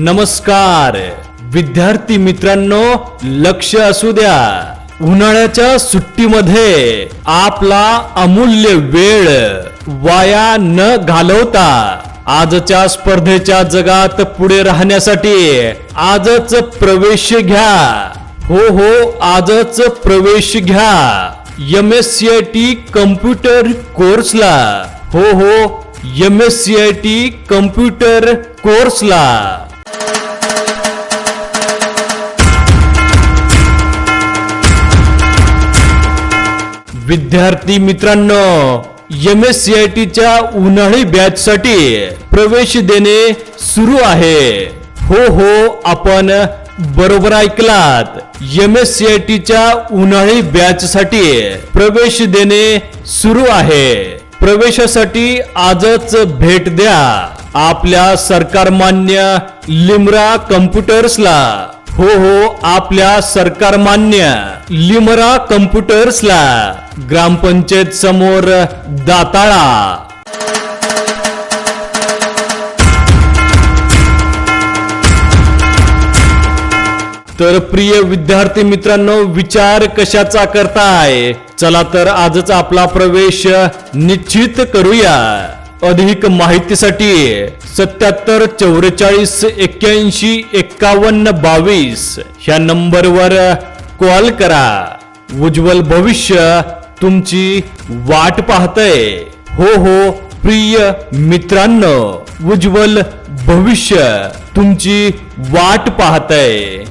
नमस्कार. विद्यार्थी मित्रांनो लक्ष असू द्या. उन्हाळ्याच्या सुट्टीमध्ये आपला अमूल्य वेळ वाया न घालवता आजच्या स्पर्धेच्या जगात पुढे राहण्यासाठी आजच प्रवेश घ्या. हो हो आजच प्रवेश घ्या. M S C I T computer कोर्सला. हो हो M S C I T computer कोर्सला. विद्यार्थी मित्रांनो एम एस सी आय टीच्या उन्हाळी बॅच साठी प्रवेश देणे सुरू आहे. हो हो आपण बरोबर ऐकलात. एम एस सी आय टीच्या उन्हाळी बॅच साठी प्रवेश देणे सुरू आहे. प्रवेशासाठी आजच भेट द्या. आपल्या सरकारमान्य लिमरा कम्प्युटर्सला हो हो आपल्या सरकारमान्य लिमरा कम्प्युटर्सला ग्रामपंचायत समोर दाताळा. तर प्रिय विद्यार्थी मित्रांनो विचार कशाचा करताय? चला तर आजच आपला प्रवेश निश्चित करूया. अधिक माहितीसाठी सत्याहत्तर चौवेचाळीस एक्क्याऐंशी एक्कावन्न बावीस ह्या नंबरवर कॉल करा. उज्ज्वल भविष्य तुमची वाट पाहतय. हो हो प्रिय मित्रांनो उज्ज्वल भविष्य तुमची वाट पाहतय.